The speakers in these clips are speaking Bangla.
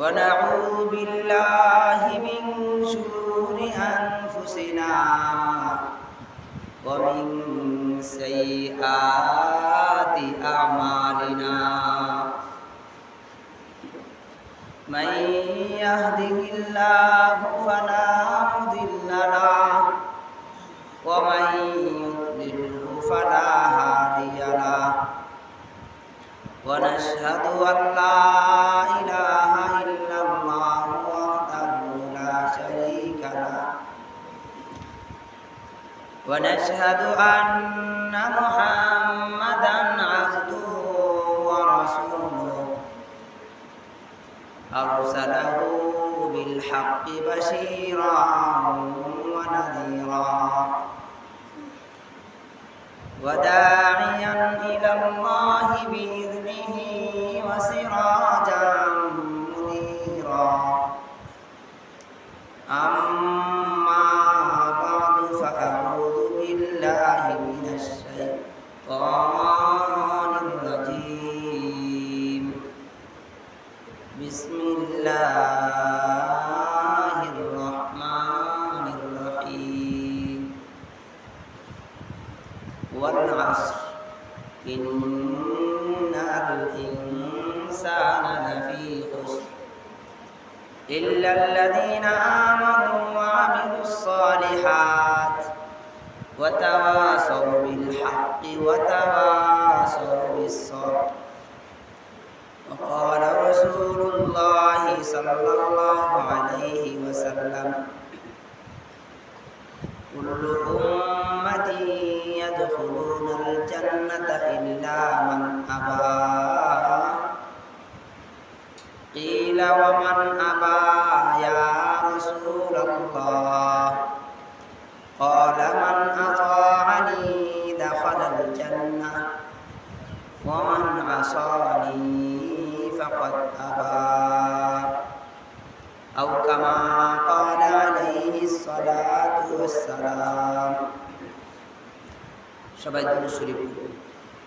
ونعوذ بالله من شرور أنفسنا ومن سيئات أعمالنا من يهده الله فلا مضل له ومن يضلله فلا هادي له ونشهد أن لا ونشهد أن محمدا عبده ورسوله. أرسله بالحق بشيرا ونذيرا. وداعيا والعصر إن الإنسان لفي خسر. إلا الذين آمنوا وعملوا الصالحات وتواصوا بالحق وتواصوا بالصبر. وقال رسول الله صلى الله عليه وسلم كل أمتي إلا من أبى قيل ومن أبى يا رسول الله قال من أطاعني دخل الجنة ومن عصاني فقد أبى أو كما قال عليه الصلاة والسلام شباب شريف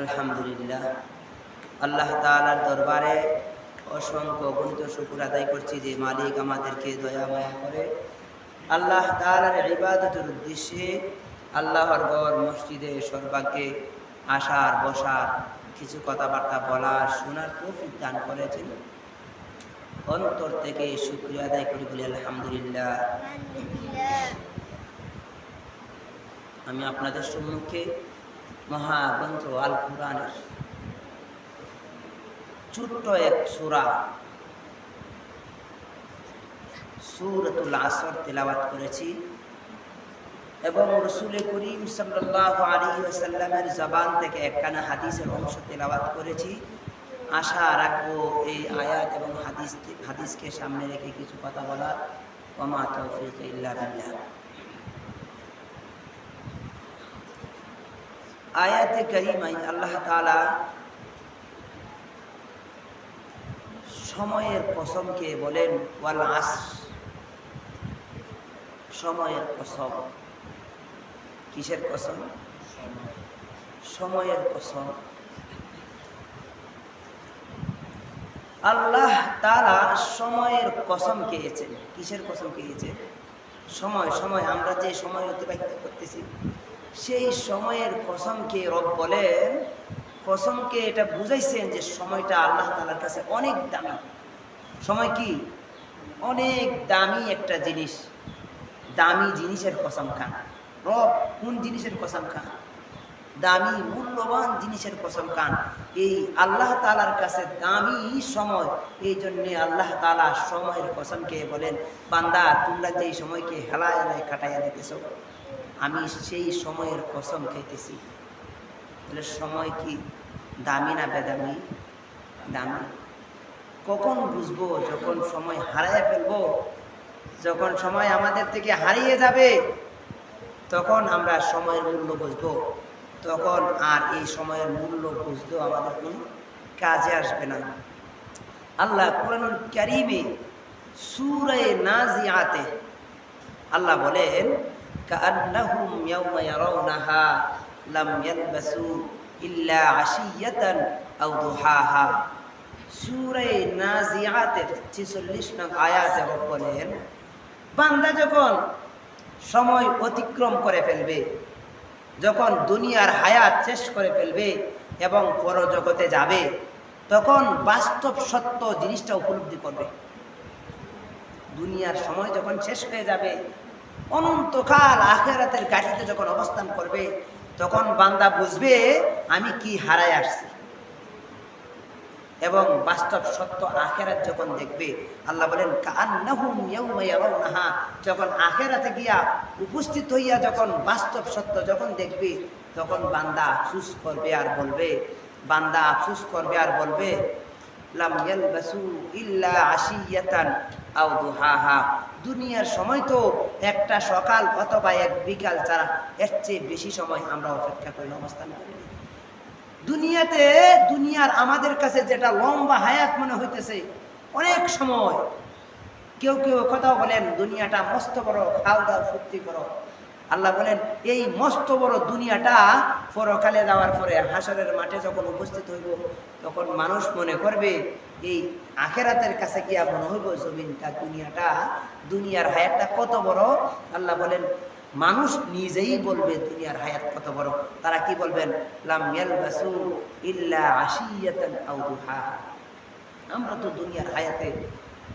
আলহামদুলিল্লাহ। আল্লাহ তালার দরবারে অসংখ্য গণিত শুকুর আদায় করছি যে মালিক আমাদেরকে দয়া মায়া করে। আল্লাহ তালার ইবাদতের উদ্দেশ্যে আল্লাহর গর মসজিদে সর্বাগ্যে আসার, বসার, কিছু কথাবার্তা বলা শোনার তৌফিক দান করেছেন। অন্তর থেকে শুক্রিয়া আদায় করি বলি আলহামদুলিল্লাহ। আমি আপনাদের সম্মুখে মহাগ্রন্থ আল কোরআনের ছোট্ট এক সুরা। সুরতুল আসর তেলাওয়াত করেছি। এবং রসুল করিম সাল্লাল্লাহু আলাইহি ওয়াসাল্লামের জবান থেকে একখানা হাদিসের অংশ তেলাওয়াত করেছি। আশা রাখব এই আয়াত এবং হাদিস হাদিসকে সামনে রেখে কিছু কথা বলা ওমা তৌফিক ইল্লা বিল্লাহ। আয়াতে করিমাই আল্লাহ তালা সময়ের কসমকে বলেন, ওয়াল আস সময়ের কসম। কিসের কসম? সময়ের কসম। আল্লাহ তারা সময়ের কসম খেয়েছেন কিসের কসম খেয়েছে সময় সময়, আমরা যে সময় অতিবাহিত করতেছি। সেই সময়ের কসমকে রব বলেন, কসমকে এটা বুঝাইছেন যে সময়টা আল্লাহ তালার কাছে অনেক দামি। সময় কি? অনেক দামি একটা জিনিস। দামি জিনিসের কসম খান। রব কোন জিনিসের কসম খান? দামি, মূল্যবান জিনিসের কসম খান। এই আল্লাহ তালার কাছে দামি সময় এই জন্যে আল্লাহ তালা সময়ের কসমকে বলেন, বান্দা, তোমরা যেই সময়কে হেলায় হেলায় কাটাইয়া দিতেছ আমি সেই সময়ের কসম খাইতেছি। তাহলে সময় কি দামি না বেদামি? দামি। কখন বুঝব যখন সময় হারাইয়া ফেলব? যখন সময় আমাদের থেকে হারিয়ে যাবে, তখন আমরা সময়ের মূল্য বুঝব। তখন আর এই সময়ের মূল্য বুঝতেও আমাদের কোনো কাজে আসবে না। আল্লাহ কোরআনুল কারিমে সুরে নাজিয়াতে আল্লাহ বলেন কান্নাহুম ইয়াউমা ইয়ারাউনাহা লাম ইয়ালবাসু ইল্লা আশিয়াতান আও দুহাহা। সূরা নাজিয়াতের 46 নং আয়াতে বলেন, বান্দা যখন সময় অতিক্রম করে ফেলবে, যখন দুনিয়ার হায়াত শেষ করে ফেলবে এবং পরজগতে যাবে, তখন বাস্তব সত্য জিনিসটা উপলব্ধি করবে। দুনিয়ার সময় যখন শেষ হয়ে যাবে অনন্তকাল আখেরাতের গাড়িতে যখন অবস্থান করবে, তখন বান্দা বুঝবে আমি কি হারায় আসছি। এবং বাস্তব সত্য আখেরাত যখন দেখবে, আল্লাহ বলেন যখন আখেরাতে গিয়া উপস্থিত হইয়া যখন বাস্তব সত্য যখন দেখবে, তখন বান্দা আফসুস করবে আর বলবে, বান্দা আফসুস করবে আর বলবে আও দুনিয়ার সময় তো একটা সকাল অথবা এক বিকাল ছাড়া এর চেয়ে বেশি সময় আমরা অপেক্ষা করে অবস্থান করি দুনিয়াতে, দুনিয়ার আমাদের কাছে যেটা লম্বা হায়াত মনে হইতেছে, অনেক সময়। কেউ কেউ কথাও বলেন, দুনিয়াটা মস্ত বড়, খাও দাও, ফুর্তি করো। আল্লাহ বলেন, এই মস্ত বড় দুনিয়াটা পরকালে যাওয়ার পরে হাসরের মাঠে যখন উপস্থিত হইব, তখন মানুষ মনে করবে, এই আখেরাতের কাছে গিয়া মনে হইব, জমিনটা, দুনিয়াটা, দুনিয়ার হায়াতটা কত বড়? আল্লাহ বলেন, মানুষ নিজেই বলবে দুনিয়ার হায়াত কত বড়। তারা কি বলবেন? আমরা তো দুনিয়ার হায়াতে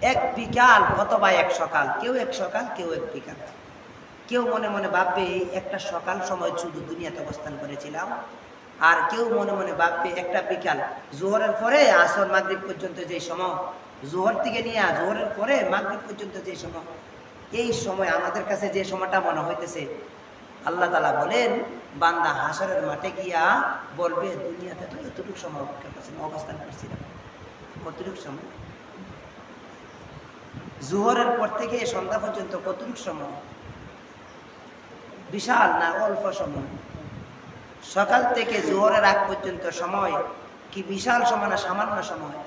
এক বিকাল অথবা এক সকাল? কেউ এক সকাল, কেউ এক বিকাল। কেউ মনে মনে ভাববে একটা সকাল সময় শুধু দুনিয়াতে অবস্থান করেছিলাম। আর কেউ মনে মনে ভাববে, একটা বিকাল। জোহরের পরে আসর, মাগরিব পর্যন্ত যে সময়। জোহর থেকে নিয়ে জোহরের পরে মাগরিব পর্যন্ত যে সময়। এই সময় আমাদের কাছে যে সময়টা মনে হইতেছে, আল্লাহ তালা বলেন, বান্দা হাসরের মাঠে গিয়া বলবে, দুনিয়াতে তো এতটুকু সময় অপেক্ষা করছিলাম অবস্থান করছিলাম কতটুকু সময়? জোহরের পর থেকে সন্ধ্যা পর্যন্ত কতটুকু সময়? বিশাল না অল্প সময়? সকাল থেকে জোহরের আগ পর্যন্ত সময় কি বিশাল সময় না সামান্য সময়?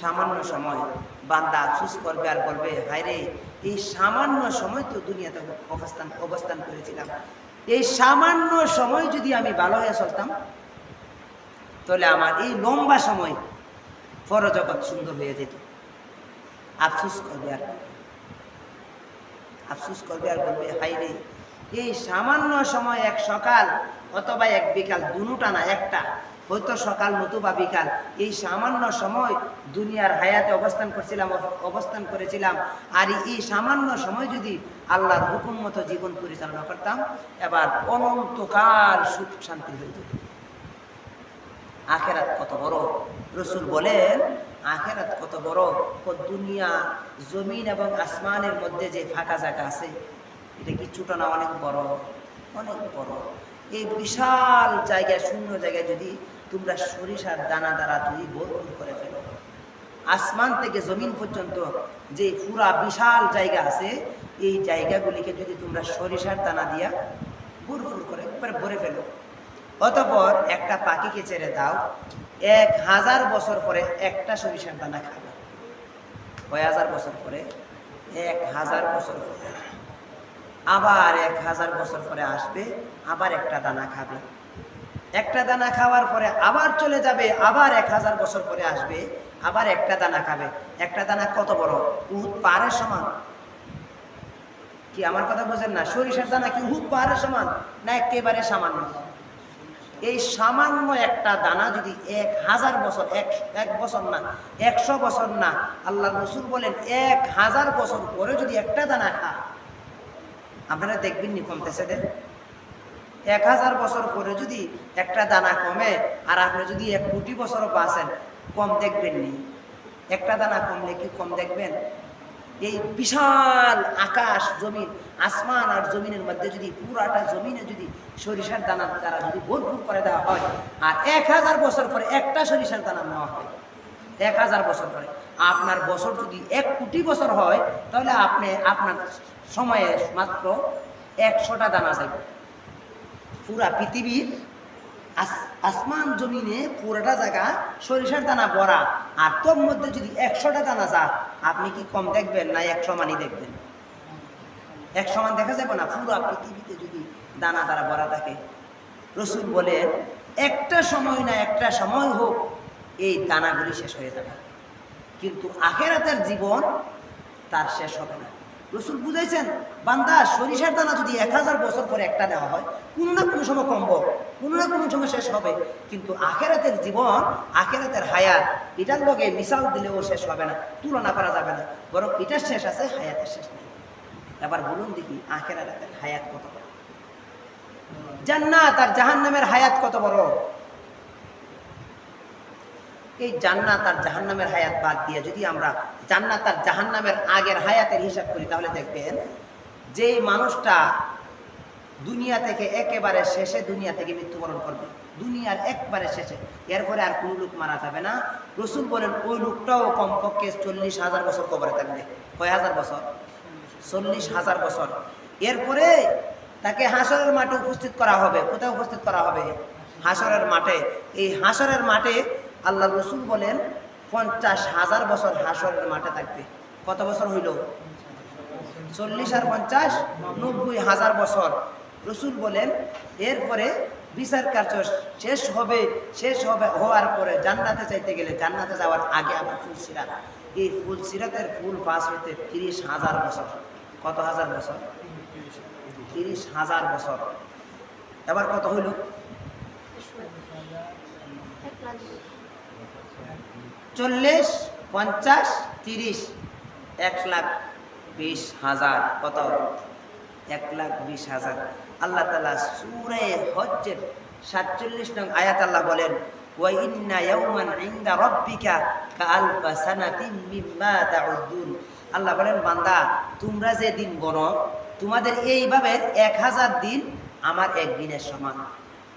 সামান্য সময়। বান্দা আফসুস করবে আর বলবে, হায়রে, এই সামান্য সময় তো দুনিয়াতে অবস্থান অবস্থান করেছিলাম। এই সামান্য সময় যদি আমি ভালো হয়ে চলতাম, তাহলে আমার এই লম্বা সময় পরজগৎ সুন্দর হয়ে যেত। আফসুস করবে আর আফসুস করবে আর বলবে হাইরে এই সামান্য সময় এক সকাল অথবা এক বিকাল, দুটা না, একটা। হয়তো সকাল নতুবা বিকাল। এই সামান্য সময় দুনিয়ার হায়াতে অবস্থান করছিলাম অবস্থান করেছিলাম। আর এই সামান্য সময় যদি আল্লাহর হুকুম মতো জীবন পরিচালনা করতাম, এবার অনন্তকাল সুখ শান্তি যেত। আখেরাত কত বড়? রসুল বলেন, আখেরাত কত বড়? দুনিয়া, জমিন এবং আসমানের মধ্যে যে ফাঁকা জায়গা আছে, এটা কি ছোট অনেক বড়? অনেক বড়। এই বিশাল জায়গায়, শূন্য জায়গায় যদি তোমরা সরিষার দানা দ্বারা যদি ভরপুর করে ফেলো। আসমান থেকে জমিন পর্যন্ত যে পুরা বিশাল জায়গা আছে, এই জায়গাগুলিকে যদি তোমরা সরিষার দানা দিয়া ভরপুর করে একবারে ভরে ফেলো। অতপর একটা পাখিকে ছেড়ে দাও, এক হাজার বছর পরে একটা সরিষার দানা খাবে। কয় হাজার বছর পরে? এক হাজার বছর পরে। আবার এক হাজার বছর পরে আসবে, আবার একটা দানা খাবে। একটা দানা খাওয়ার পরে আবার চলে যাবে, আবার এক হাজার বছর পরে আসবে, আবার একটা দানা খাবে। একটা দানা কত বড়? উহুদ পাহাড়ের সমান। কি আমার কথা বোঝেন না? সরিষার দানা কি হুক পাহাড়ের সমান না একেবারে সামান্য? এই সামান্য একটা দানা যদি এক হাজার বছর, এক এক বছর না, একশো বছর না আল্লাহ রসুল বলেন, এক হাজার বছর পরে যদি একটা দানা খা আপনারা দেখবেন নি কমতেছে দেন এক হাজার বছর পরে যদি একটা দানা কমে আর আপনি যদি এক কোটি বছরও বাঁচেন, কম দেখবেন নি। একটা দানা কমলে কি কম দেখবেন? এই বিশাল আকাশ, জমিন, আসমান আর জমিনের মধ্যে যদি পুরাটা জমিনে যদি সরিষার দানা দ্বারা যদি ভরপুর করে দেওয়া হয়, আর এক হাজার বছর পরে একটা সরিষার দানা নেওয়া হয় এক হাজার বছর পরে। আপনার বছর যদি এক কোটি বছর হয়, তাহলে আপনি আপনার সময়ে মাত্র একশোটা দানা যাবে পুরা পৃথিবীর আসমান জমিনে পুরোটা জায়গা সরিষার দানা ভরা। আর তোর মধ্যে যদি একশোটা দানা যা, আপনি কি কম দেখবেন না একশো মানই দেখবেন? একশো মান দেখা যাবে না? পুরা পৃথিবীতে যদি দানা দ্বারা ভরা থাকে। রসুল বলেন, একটা সময় না একটা সময় হোক, এই দানাগুলি শেষ হয়ে যাবে। কিন্তু আখেরাতের জীবন তার শেষ হবে না। রসুল বুঝাইছেন, বান্দা সরিষার দানা যদি এক হাজার বছর পরে একটা নেওয়া হয়, কোনো না কোনো সময় কমব, কোনো না কোনো সময় শেষ হবে। কিন্তু আখেরাতের জীবন, আখেরাতের হায়াত, এটার লগে মিশাল দিলেও শেষ হবে না, তুলনা করা যাবে না, বরং এটার শেষ আছে, হায়াতের শেষ নেই। এবার বলুন দেখি, আখেরাতের হায়াত কত বড়? জান্নাত আর জাহান্নামের হায়াত কত বড়? এই জান্নাত আর জাহান্নামের হায়াত বাদ দিয়ে যদি আমরা জান্নাত আর জাহান্নামের আগের হায়াতের হিসাব করি, তাহলে দেখবেন যে মানুষটা দুনিয়া থেকে একেবারে শেষে দুনিয়া থেকে মৃত্যুবরণ করবে। দুনিয়ার একবারে শেষে। এরপরে আর কোনো লোক মারা যাবে না। রসুল বলেন, ওই লোকটাও কমপক্ষে চল্লিশ হাজার বছর কবরে থাকবে। কয় হাজার বছর? চল্লিশ হাজার বছর। এরপরে তাকে হাসরের মাঠে উপস্থিত করা হবে। কোথায় উপস্থিত করা হবে? হাসরের মাঠে। এই হাসরের মাঠে আল্লাহ রসুল বলেন, পঞ্চাশ হাজার বছর হাসরের মাঠে থাকবে। কত বছর হইল? চল্লিশ আর পঞ্চাশ, নব্বই হাজার বছর। রসুল বলেন, এরপরে বিচার কার্য শেষ হবে শেষ হবে হওয়ার পরে জান্নাতে চাইতে গেলে জান্নাতে যাওয়ার আগে আবার ফুল সিরাত। এই ফুল সিরাতের ফুল পাস হইতে তিরিশ হাজার বছর। কত হাজার বছর? তিরিশ হাজার বছর। এবার কত হইল? চল্লিশ, পঞ্চাশ, তিরিশ। এক লাখ বিশ হাজার। কত? এক লাখ বিশ হাজার। আল্লাহ তালা সুরে হজ্জের সাতচল্লিশ নং আয়াত আল্লাহ বলেন আল্লাহ বলেন, বান্দা, তোমরা যে দিন তোমাদের এইভাবে এক হাজার দিন আমার এক দিনের সমান।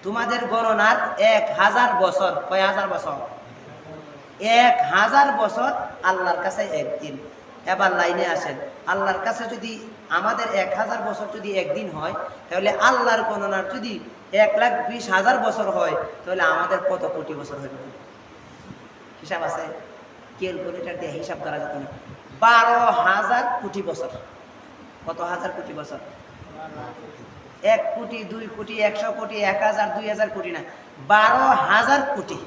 তোমাদের গণনার এক হাজার বছর, কয় হাজার বছর? এক হাজার বছর আল্লাহর কাছে একদিন। এবার লাইনে আসেন। আল্লাহর কাছে যদি আমাদের এক হাজার বছর যদি একদিন হয়, তাহলে আল্লাহর গণনার যদি এক লাখ বিশ হাজার বছর হয়, তাহলে আমাদের কত কোটি বছর হইবে? হিসাব আছে? ক্যালকুলেটার দিয়ে হিসাব করা যেত না। বারো হাজার কোটি বছর। কত হাজার কোটি বছর? এক কোটি, দুই কোটি, একশো কোটি, এক হাজার, দুই হাজার কোটি না। বারো হাজার কোটি।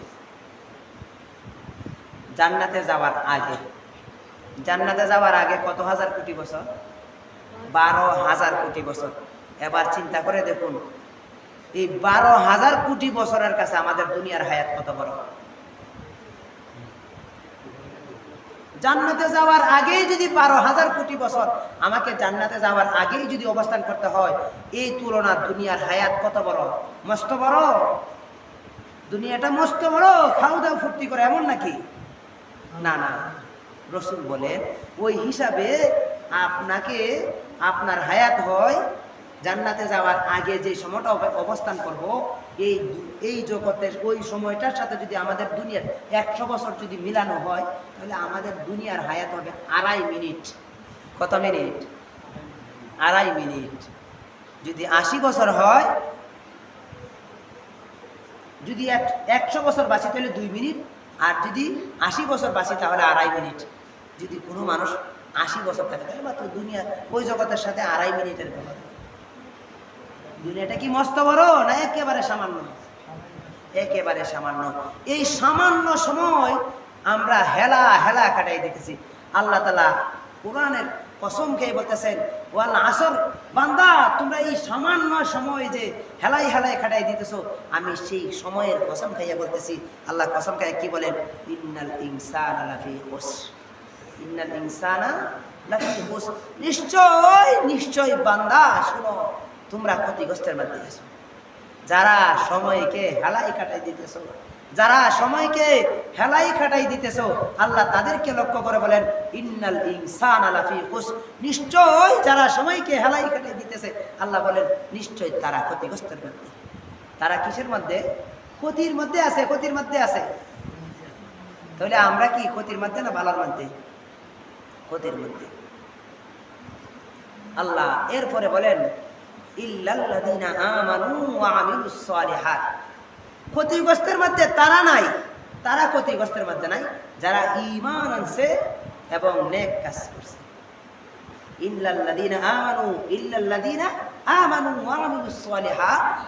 জান্নাতে যাওয়ার আগে। জান্নাতে যাওয়ার আগে কত হাজার কোটি বছর? বারো হাজার কোটি বছর। এবার চিন্তা করে দেখুন, এই বারো হাজার কোটি বছরের কাছে আমাদের দুনিয়ার হায়াত কত বড়? জান্নাতে যাওয়ার আগেই যদি বারো হাজার কোটি বছর আমাকে জান্নাতে যাওয়ার আগেই যদি অবস্থান করতে হয়, এই তুলনা দুনিয়ার হায়াত কত বড়? মস্ত বড়? দুনিয়াটা মস্ত বড়? খাও দাও ফুর্তি করে এমন নাকি? না না রসুল বলেন ওই হিসাবে আপনাকে আপনার হায়াত হয়, জান্নাতে যাওয়ার আগে যে সময়টা অবস্থান করব, এই এই জগতের ওই সময়টার সাথে যদি আমাদের দুনিয়ার একশো বছর যদি মিলানো হয়, তাহলে আমাদের দুনিয়ার হায়াত হবে আড়াই মিনিট। কত মিনিট? আড়াই মিনিট। যদি আশি বছর হয়, যদি এক, একশো বছর বাঁচি, তাহলে দুই মিনিট। আর যদি আশি বছর বাঁচি, তাহলে আড়াই মিনিট। যদি কোনো মানুষ আশি বছর থাকে, তাহলে মাত্র দুনিয়া, ওই জগতের সাথে আড়াই মিনিটের ব্যাপার দুনিয়াটা কি মস্ত বড় না একেবারে সামান্য? একেবারে সামান্য। এই সামান্য সময় আমরা হেলা হেলা কাটাই দেখেছি। আল্লাহ তালা কোরআনের কসম খেয়ে বলতেছেন, ওয়াল আসর, বান্দা, তোমরা এই সামান্য সময় যে হেলাই হেলাই খাটাই দিতেছো, আমি সেই সময়ের কসম খাইয়া বলতেছি, আল্লাহ কসম খাইয়া কি বলেন? ইন্নাল ইনসান লাফি খুসর ইন্নাল ইনসানা লাফি নিশ্চয় নিশ্চয় বান্দা, শুনো, তোমরা ক্ষতিগ্রস্তের মধ্যে আছো। যারা সময়কে হেলাই কাটাই দিতেছো যারা সময়কে হেলাই খাটাই দিতেছো, আল্লাহ তাদেরকে লক্ষ্য করে বলেন, ইন্নাল ইনসান আলাফি খুস নিশ্চয় যারা সময়কে হেলাই খাটাই দিতেছে, আল্লাহ বলেন, নিশ্চয় তারা ক্ষতিগ্রস্তের মধ্যে। তারা কিসের মধ্যে? ক্ষতির মধ্যে আছে, ক্ষতির মধ্যে আছে। তাহলে আমরা কি ক্ষতির মধ্যে না ভালোর মধ্যে? ক্ষতির মধ্যে। আল্লাহ এরপরে বলেন, ইল্লাল্লাযীনা আমানু ওয়া আমিলুস ক্ষতিগ্রস্তের মধ্যে তারা নাই। তারা ক্ষতিগ্রস্তের মধ্যে নাই। যারা ইমান আনছে এবং নেক কাজ করছে।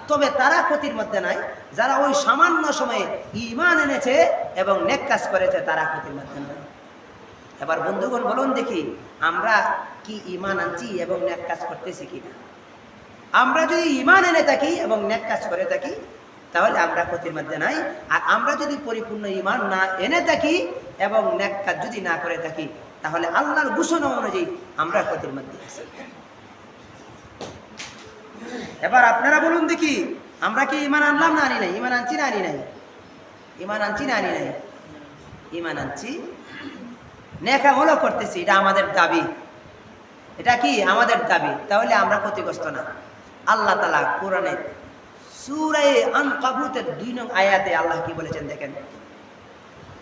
তবে তারা ক্ষতির মধ্যে নাই। যারা ওই সামান্য সময়ে ইমান এনেছে এবং নেক কাজ করেছে, তারা ক্ষতির মধ্যে নাই। এবার বন্ধুগণ, বলুন দেখি, আমরা কি ঈমান আনছি এবং নেক কাজ করতেছি কিনা? আমরা যদি ইমান এনে থাকি এবং নেক কাজ করে থাকি তাহলে আমরা ক্ষতির মধ্যে নাই। আর আমরা যদি পরিপূর্ণ ইমান না এনে থাকি এবং নেক কাজ যদি না করে থাকি, তাহলে আল্লাহর ঘোষণা অনুযায়ী আমরা ক্ষতির মধ্যে আছি। এবার আপনারা বলুন দেখি, আমরা কি ইমান আনলাম না আনি নাই? ইমান আনছি না আনি নাই? ইমান আনছি না আনি নাই? ইমান আনছি। নেকা হলো করতেছি, এটা আমাদের দাবি। এটা কি? আমাদের দাবি। তাহলে আমরা ক্ষতিগ্রস্ত না। আল্লাহ তালা কোরআনে সুরাই আন কাবুতের দুই নং আয়াতে আল্লাহ কি বলেছেন দেখেন?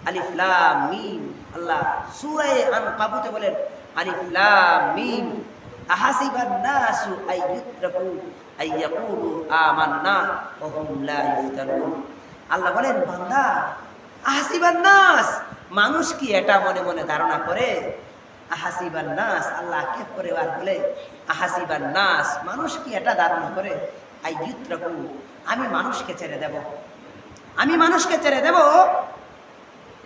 আলিফ লাম মিম। আল্লাহ সুরাই আন কাবুতে বলেন, আলিফ লাম মিম। আহাসিবান নাসু আই ইউত্রাকু, আই ইয়াকুলু আমান্না ওয়া হুম লা ইফতানুন আল্লাহ বলেন, বান্দা, আহাসিবান নাস, মানুষ কি এটা মনে মনে ধারণা করে? আহাসিবান নাস, আল্লাহ কে করে আর বলে, আহাসিবান নাস, মানুষ কি এটা ধারণা করে? আই ইউত্রাকু আমি মানুষকে ছেড়ে দেব। আমি মানুষকে ছেড়ে দেব।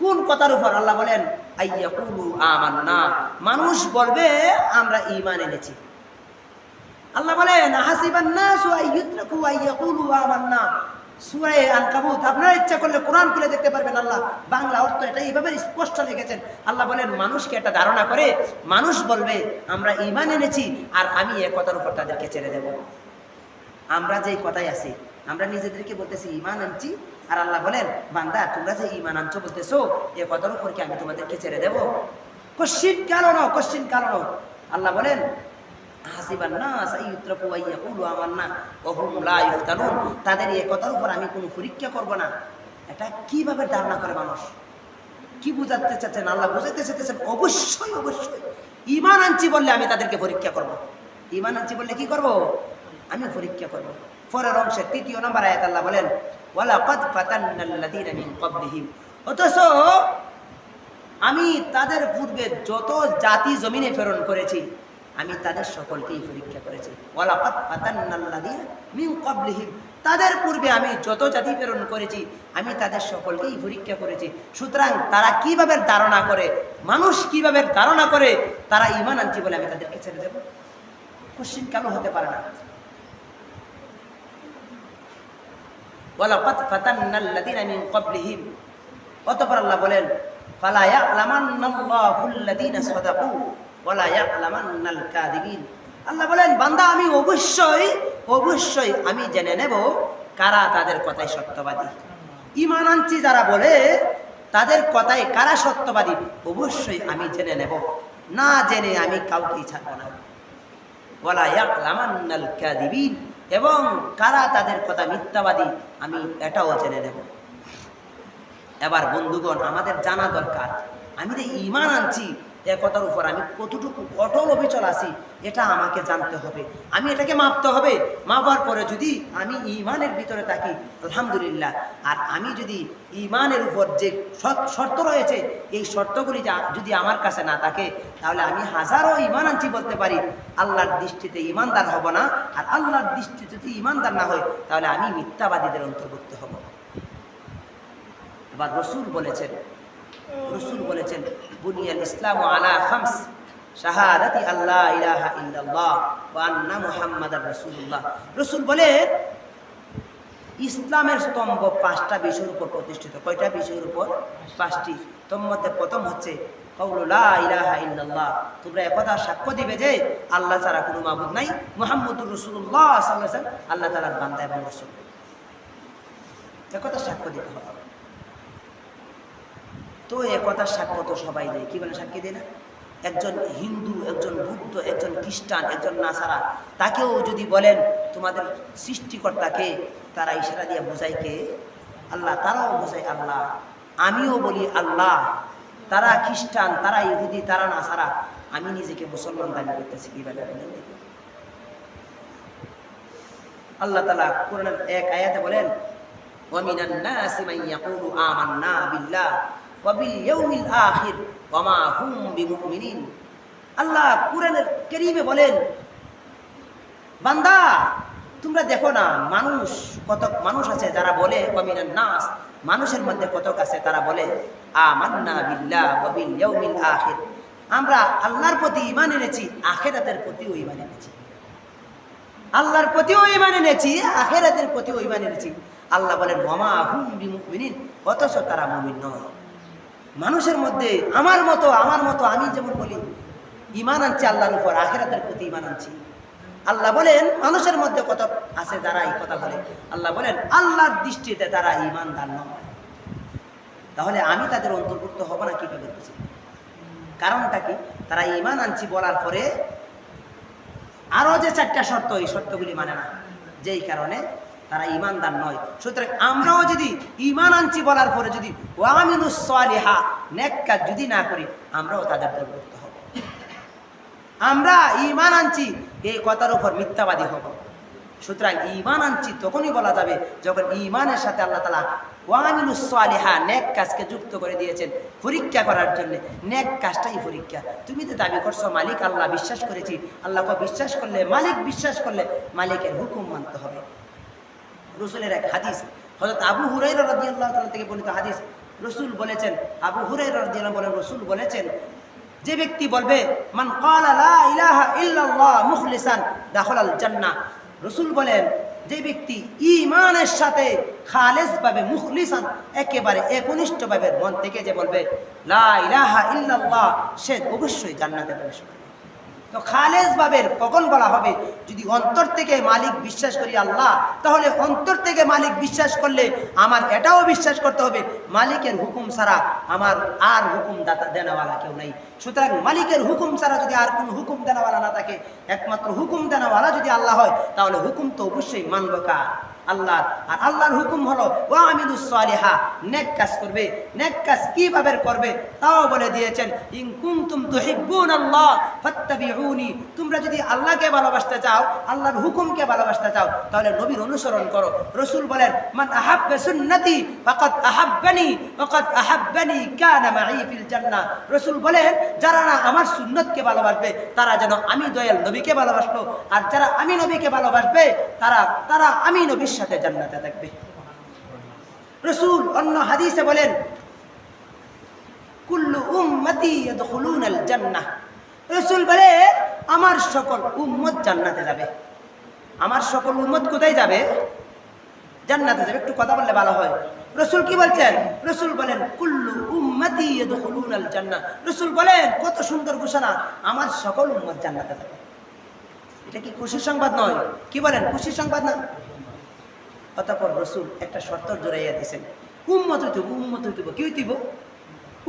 কোন কথার উপর আল্লাহ বলেন, আইয়াকুলু আমান্না মানুষ বলবে, আমরা ইমান এনেছি। আল্লাহ বলেন হাসিবান নাসু আইয়ুত্রাকু আইয়াকুলু আমান্না সূরা আনকাবুত আপনারা ইচ্ছা করলে কোরআন খুলে দেখতে পারবেন আল্লাহ। বাংলা অর্থ এটা এইভাবে স্পষ্ট লিখেছেন। আল্লাহ বলেন, মানুষকে এটা ধারণা করে, মানুষ বলবে, আমরা ঈমান এনেছি, আর আমি এ কথার উপর তাদেরকে ছেড়ে দেব। আমরা যেই কথাই আছি আমরা নিজেদেরকে বলতেছি ইমান আনছি। আর আল্লাহ বলেন, বান্দা, তোমরা যে ইমান আনছো বলতেছো, এ কথার উপর কি আমি তোমাদেরকে ছেড়ে দেবো। কশ্চিন কারণ কশ্চিন কারণ আল্লাহ বলেন তাদের এই কথার উপর আমি কোনো পরীক্ষা করব না। এটা কীভাবে ধারণা করে মানুষ? কি বুঝাতে চাচ্ছেন? আল্লাহ বুঝাতে চাচ্ছেন অবশ্যই অবশ্যই ইমান আনছি বললে আমি তাদেরকে পরীক্ষা করব। ইমান আনছি বললে কি করব? আমি পরীক্ষা করব। পরের অংশে তৃতীয় নম্বর আয়াত আল্লাহ বলেন ওয়ালা ফাতান্নাল্লাযীনা মিন ক্বাবলিহিম। অথচ আমি তাদের পূর্বে যত জাতি জমিনে প্রেরণ করেছি, আমি তাদের সকলকেই পরীক্ষা করেছি। ওয়ালা ফাতান্নাল্লাযীনা মিন ক্বাবলিহিম। তাদের পূর্বে আমি যত জাতি প্রেরণ করেছি, আমি তাদের সকলকেই পরীক্ষা করেছি। সুতরাং তারা কীভাবে ধারণা করে, মানুষ কীভাবে ধারণা করে, তারা ইমান আনছি বলে আমি তাদেরকে ছেড়ে দেব। কোশ্চিন কেন হতে পারে না? ওয়ালাকাদ ফাতান্নাল্লাযীনা মিন ক্বাবলিহিম। অতঃপর আল্লাহ বলেন, ফালা ইয়ালামান্নাল্লাহুল্লাযীনা সাদাকু ওয়ালা ইয়ালামান্নাল কাযিবিন। আল্লাহ বলেন, বান্দা, আমি অবশ্যই অবশ্যই আমি জেনে নেব কারা তাদের কথায় সত্যবাদী। ঈমান আনছি যারা বলে, তাদের কথায় কারা সত্যবাদী, অবশ্যই আমি জেনে নেব। না জেনে আমি কাউকেই ছাড়ব না। ওয়ালা ইয়ালামান্নাল কাযিবিন। এবং কারা তাদের কথা মিথ্যাবাদী, আমি এটাও জেনে নেব। এবার বন্ধুগণ, আমাদের জানা দরকার। আমি যে ইমান আনছি এ কথার উপর আমি কতটুকু অটল অবিচল আছি, এটা আমাকে জানতে হবে। আমি এটাকে মাপতে হবে। মাপার পরে যদি আমি ইমানের ভিতরে থাকি, আলহামদুলিল্লাহ। আর আমি যদি ইমানের উপর যে শর্ত- রয়েছে, এই শর্তগুলি যদি আমার কাছে না থাকে, তাহলে আমি হাজারো ইমান আনছি বলতে পারি। আল্লাহর দৃষ্টিতে ইমানদার হব না। আর আল্লাহর দৃষ্টিতে যদি ইমানদার না হয়, তাহলে আমি মিথ্যাবাদীদের অন্তর্ভুক্ত হব। এবার রসুল বলেছেন রসুল বলেছেন, বুনিয়াল ইসলাম আলা আল্লাহ ইলাহা ইল্লাল্লাহ ওয়া আন্না মুহাম্মাদার রাসূল বলে ইসলামের স্তম্ভ পাঁচটা বিষয়ের উপর প্রতিষ্ঠিত। কয়টা বিষয়ের উপর? পাঁচটি। প্রথম হচ্ছে তোমরা একথা সাক্ষ্য দিবে যে, আল্লাহ ছাড়া কোনো মাবুদ নাই। মুহাম্মদুর রসুল্লাহ আল্লাহ তালার বান্দা এবং রসুল। একথা সাক্ষ্য দিতে হবে। তো এ কথার সাক্ষ্য তো সবাই দেয়। কী বলে সাক্ষী দেয় না? একজন হিন্দু, একজন বুদ্ধ, একজন খ্রিস্টান, একজন নাসারা, তাকেও যদি বলেন তোমাদের সৃষ্টিকর্তাকে, তারা ইশারা দিয়ে বোঝায় কে? আল্লাহ, তারাও বোঝায় আল্লাহ। আমিও বলি আল্লাহ। তারা খ্রিস্টান, তারা ইহুদি, তারা নাসারা। আমি নিজেকে মুসলমান দাবি করতেছি কীভাবে বলেন আল্লাহ তালা কোরআন এক আয়াতে বলেন ওয়ামিনান নাসি মাইয়াকুলু আমান্না বিল্লাহ। ওয়াবিল ইয়াউমিল আখির, ওয়ামা আল্লাহ কুরআনের কারীমে বলেন, বান্দা, তোমরা দেখো না, মানুষ কত মানুষ আছে যারা বলে ওয়ামিনান নাস, মানুষের মধ্যে কতক আছে তারা বলে, আমান্না আমরা আল্লাহর প্রতি ইমান এনেছি, আখেরাতের প্রতিও ইমান এনেছি। আল্লাহর প্রতিও ইমান এনেছি, আখেরাতের প্রতিও ইমান এনেছি। আল্লাহ বলেন মামা হুম বিমুখ বিমুমিন অথচ তারা মুমিন নয়। মানুষের মধ্যে, আমার মতো আমার মতো, আমি যেমন বলি, ঈমান আনছি আল্লাহর উপর, আখিরাতের প্রতি ঈমান আনছি। আল্লাহ বলেন, মানুষের মধ্যে কত আছে যারা এই কথা বলে? আল্লাহ বলেন, আল্লাহর দৃষ্টিতে তারা ঈমানদার নয়। তাহলে আমি তাদের অন্তর্ভুক্ত হব না কীভাবে বুঝি? কারণটা কি? তারা ইমান আনছি বলার পরে আরও যে চারটা শর্ত, এই শর্তগুলি মানে না। যেই কারণে তারা ইমানদার নয়। সুতরাং আমরাও যদি ইমান আনছি বলার পরে যদি ওয়ামিনুসলিহা নেক কাজ যদি না করি, আমরাও তাদের দলভুক্ত হব। আমরা ইমান আনছি, এই কথার উপর মিথ্যাবাদী হব। সুতরাং ইমান আনছি তখনই বলা যাবে, যখন ইমানের সাথে আল্লাহ তালা ওয়ামিনুসলিহা নেক কাজকে যুক্ত করে দিয়েছেন পরীক্ষা করার জন্য। নেক কাজটাই পরীক্ষা। তুমি তো দাবি করছ, মালিক আল্লাহ, বিশ্বাস করেছি। আল্লাহকে বিশ্বাস করলে, মালিক বিশ্বাস করলে, মালিকের হুকুম মানতে হবে। রসুলের এক হাদিস। হজরত আবু হুরাইর রাদিয়াল্লাহু তাআলা থেকে বর্ণিত হাদিস। রসুল বলেছেন, আবু হুরাই রাদিয়াল্লাহু বলেন, রসুল বলেছেন, যে ব্যক্তি বলবে, মান মুখলিসান দাখালাল জান্নাহ। রসুল বলেন, যে ব্যক্তি ইমানের সাথে খালেসভাবে মুখলিসান, একেবারে একনিষ্ঠভাবে মন থেকে যে বলবে, লা ইল্লাল্লাহ সে অবশ্যই জান্নাতে প্রবেশ করবে। তো খালেজ বাবের কখন বলা হবে? যদি অন্তর থেকে মালিক বিশ্বাস করি আল্লাহ, তাহলে অন্তর থেকে মালিক বিশ্বাস করলে আমার এটাও বিশ্বাস করতে হবে, মালিকের হুকুম ছাড়া আমার আর হুকুম দাতা দেনাওয়ালা কেউ নাই। সুতরাং মালিকের হুকুম ছাড়া যদি আর কোনো হুকুম দেনাওয়ালা না থাকে, একমাত্র হুকুম দেনাওয়ালা যদি আল্লাহ হয়, তাহলে হুকুম তো অবশ্যই মানব কার? আল্লাহ আর আল্লাহর হুকুম হলো, ওয়া আমিলুস নেক কাজ করবে। নেক কাজ কীভাবে করবে? তাও বলে দিয়েছেন, ইন কুনতুম তুহিব্বুন আল্লাহ ফাত্তাবিউনি তোমরা যদি আল্লাহকে ভালোবাসতে চাও, আল্লাহর হুকুমকে ভালোবাসতে চাও, তাহলে নবীর অনুসরণ করো। রসুল বলেন, মান আহাব্বা সুন্নতি ফকত আহাব্বানি, ফাকাদ আহাব্বানি কানা মাই ফিল জান্নাহ রসুল বলেন, যারা না আমার সুন্নতকে ভালোবাসবে, তারা যেন আমি দয়াল নবীকে ভালোবাসলো। আর যারা আমি নবীকে ভালোবাসবে, তারা তারা আমি নবীর সাথে জান্নাতে থাকবে। রসুল অন্য হাদিসে বলেন, কুল্লু উম্মতি ইয়াদখুলুনাল জান্নাহ। রসুল বলে, আমার সকল উম্মত জান্নাতে যাবে। আমার সকল উম্মত কোথায় যাবে? জান্নাতে যাবে। একটু কথা বললে ভালো হয়। রসুল কি বলছেন? রসুল বলেন, কুল্লু উম্মতি ইয়াদখুলুনাল জান্নাহ। রসুল বলেন, কত সুন্দর ঘোষণা, আমার সকল উম্মত জান্নাতে যাবে। এটা কি খুশির সংবাদ নয়? কি বলেন? খুশির সংবাদ না? অতপর রসুল একটা শর্ত জোরাইয়া দিয়েছেন, উম্মত হইতে উম্মত হইতে হইব। কি হইতেব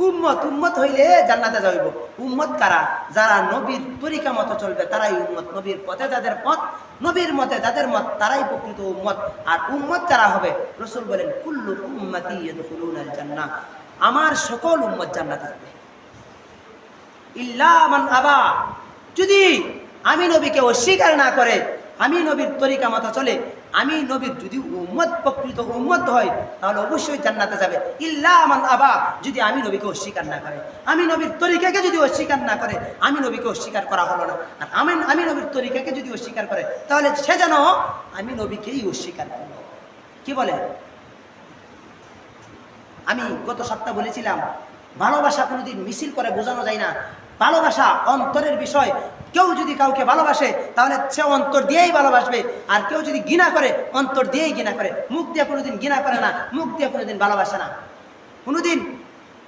উম্মত উম্মত হইলে জান্নাতে যাইব উম্মত কারা? যারা নবীর তরিকা মতো চলবে, তারাই উম্মত। নবীর পথে যাদের পথ, নবীর মতে যাদের মত, তারাই প্রকৃত উম্মত। আর উম্মত যারা হবে? রসুল বলেন, কুল্লু উম্মতি জান্নাহ। আমার সকল উম্মত জান্নাতে যাবে। ইল্লা আবা। যদি আমি নবীকে অস্বীকার না করে, আমি নবীর তরিকা মতো চলে আমি নবীর যদি উম্মত, প্রকৃত উম্মত হয় তাহলে অবশ্যই জান্নাতে যাবে। ইল্লা মান আবা, যদি আমি নবীকে অস্বীকার না করে। আমি নবীর তরিকাকে যদি অস্বীকার না করে, আমি নবীকে অস্বীকার করা হলো না। আর আমি আমি নবীর তরিকাকে যদি অস্বীকার করে, তাহলে সে যেন আমি নবীকেই অস্বীকার করল। কি বলে? আমি গত সপ্তাহ বলেছিলাম, ভালোবাসা কোনোদিন মিছিল করে বোঝানো যায় না। ভালোবাসা অন্তরের বিষয়। কেউ যদি কাউকে ভালোবাসে, তাহলে সে অন্তর দিয়েই ভালোবাসবে। আর কেউ যদি ঘৃণা করে, অন্তর দিয়েই ঘৃণা করে। মুখ দিয়ে কোনোদিন ঘৃণা করে না, মুখ দিয়ে কোনোদিন ভালোবাসে না। কোনোদিন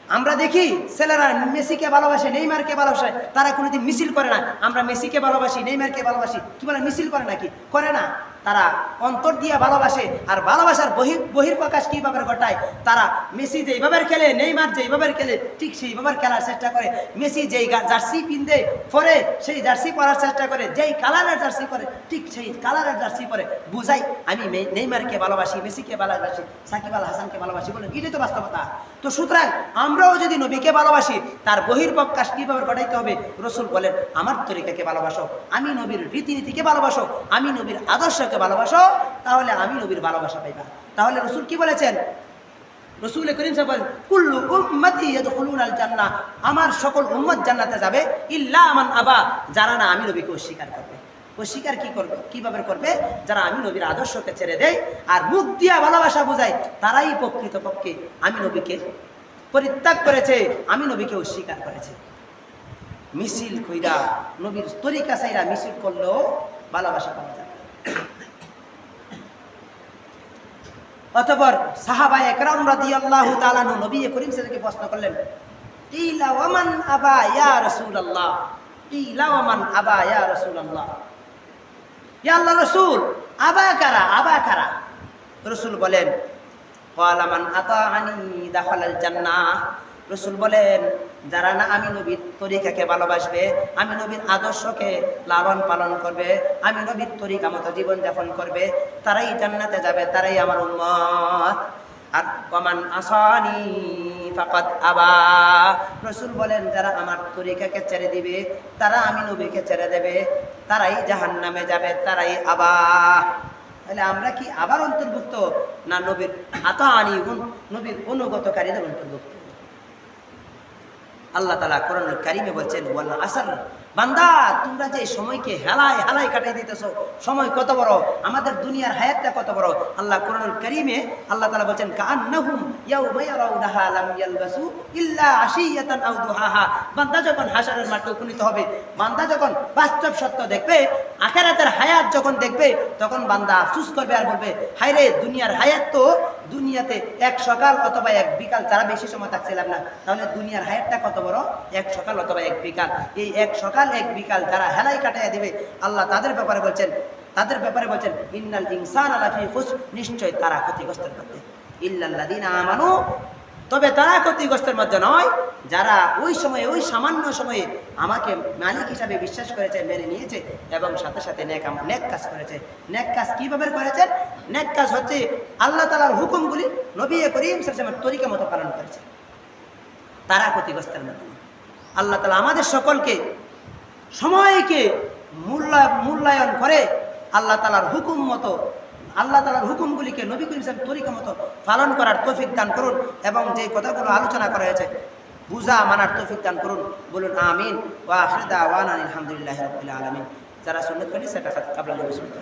আমরা দেখি ছেলেরা মেসিকে ভালোবাসে, নেইমারকে ভালোবাসে, তারা কোনোদিন মিছিল করে না। আমরা মেসিকে ভালোবাসি, নেইমারকে ভালোবাসি। কি বলে, মিছিল করে নাকি? করে না। তারা অন্তর দিয়ে ভালোবাসে, আর ভালোবাসার বহির বহির্প্রকাশ কীভাবে ঘটায়? তারা মেসি যেইভাবে খেলে, নেইমার যেইভাবে খেলে, ঠিক সেইভাবে খেলার চেষ্টা করে। মেসি যেই জার্সি পিনদে পরে, সেই জার্সি পরার চেষ্টা করে। যেই কালারের জার্সি পরে, ঠিক সেই কালারের জার্সি পরে। বুঝাই, আমি নেইমারকে ভালোবাসি, মেসিকে ভালোবাসি, সাকিব আল হাসানকে ভালোবাসি বলেন এটাই তো বাস্তবতা। তো সুতরাং আমরাও যদি নবীকে ভালোবাসি, তার বহির্প্রকাশ কীভাবে ঘটাইতে হবে? রসুল বলেন, আমার তরিকাকে ভালোবাসো, আমি নবীর রীতিনীতিকে ভালোবাসো, আমি নবীর আদর্শকে ভালোবাসো, তাহলে আমি নবীর ভালোবাসা পাইবা। তাহলে রসুল কি বলেছেন? রসুল করিম সাহেব আমার সকল উম্মত জান্নাতে যাবে, ইল্লা আমান আবা, যারা না আমি নবীকে অস্বীকার করবে। অস্বীকার কি করবে? কীভাবে করবে? যারা আমি নবীর আদর্শকে ছেড়ে দেয় আর মুখ দিয়া ভালোবাসা বোঝায়, তারাই প্রকৃতপক্ষে আমি নবীকে পরিত্যাগ করেছে, আমি নবীকে অস্বীকার করেছে। মিছিল কইরা, নবীর তরিকা চাইরা মিছিল করলেও ভালোবাসা পাওয়া যাবে অতপর সাহাবা একরাম রাদি আল্লাহ তালানু নবী করিম সেটাকে প্রশ্ন করলেন, কিলা ওমান আবা ইয়া রাসূলুল্লাহ? কিলা ওমান আবা ইয়া রাসূলুল্লাহ? ইয়া আল্লাহ রসুল, আবা কারা আবা কারা? রসুল বলেন, ক্বালা আতা আনি দাখালাল জান্নাহ। রসুল বলেন, যারা না আমি নবীর তরিকাকে ভালোবাসবে, আমি নবীর আদর্শকে লালন পালন করবে, আমি নবীর তরিকা মতো জীবনযাপন করবে, তারাই জান্নাতে যাবে, তারাই আমার উম্মত। আর কমান আসানি ফাকাত আবা। রসুল বলেন, যারা আমার তরিকাকে ছেড়ে দিবে, তারা আমি নবীকে ছেড়ে দেবে, তারাই জাহান্নামে যাবে, তারাই আবা। তাহলে আমরা কি আবার অন্তর্ভুক্ত? না নবীর আতা আনি নবীর অনুগতকারীদের অন্তর্ভুক্ত? আল্লাহ তালা কোরআন কারিমে বলছেন ওয়াল আসার বান্দা, তোমরা যে সময়কে হেলায় হেলায় কাটাই দিতেছো, সময় কত বড়? আমাদের দুনিয়ার হায়াতটা কত বড়? আল্লাহ কোরআন কারিমে আল্লাহ তালা বলছেন বান্দা যখন হাশরের মাঠে উপনীত হবে, বান্দা যখন বাস্তব সত্য দেখবে, আখেরাতের হায়াত যখন দেখবে, তখন বান্দা আফসুস করবে আর বলবে হায় রে দুনিয়ার হায়াত তো দুনিয়াতে এক সকাল অথবা এক বিকাল যারা বেশি সময় থাকছিলাম না। তাহলে দুনিয়ার হায়াতটা কত বড়? এক সকাল অথবা এক বিকাল। এই এক সকাল এক বিকাল যারা হেলাই কাটাইয়া দিবে, আল্লাহ তাদের ব্যাপারে বলছেন, তাদের ব্যাপারে বলছেন, ইন্নাল ইনসান আলাফি খুশ নিশ্চয় তারা ক্ষতিগ্রস্তের মধ্যে। ইল্লাল্লাদিনা আমানু, তবে তারা ক্ষতিগ্রস্তের মধ্যে নয়, যারা ওই সময়ে, ওই সামান্য সময়ে আমাকে মালিক হিসাবে বিশ্বাস করেছে, মেনে নিয়েছে, এবং সাথে সাথে নেক নেক কাজ করেছে। নেক কাজ কীভাবে করেছেন? নেক কাজ হচ্ছে আল্লাহ তালার হুকুমগুলি নবী করিম সালামের তরিকা মতো পালন করেছে তারা ক্ষতিগ্রস্তের মধ্যে আল্লাহ তালা আমাদের সকলকে সময়কে মূল্যা, মূল্যায়ন করে আল্লাহ তালার হুকুম মতো, আল্লাহ তালার হুকুমগুলিকে নবী করিম সাহেব তরিকা মতো পালন করার তৌফিক দান করুন এবং যে কথাগুলো আলোচনা করা হয়েছে, বুঝা, মানার তৌফিক দান করুন। বলুন, আমিন, ওয়া আখরিদা ওয়ান আলহামদুলিল্লাহ রবিল আলমিন। যারা সুন্নত করি সেটা কাবলা নবী সুন্নত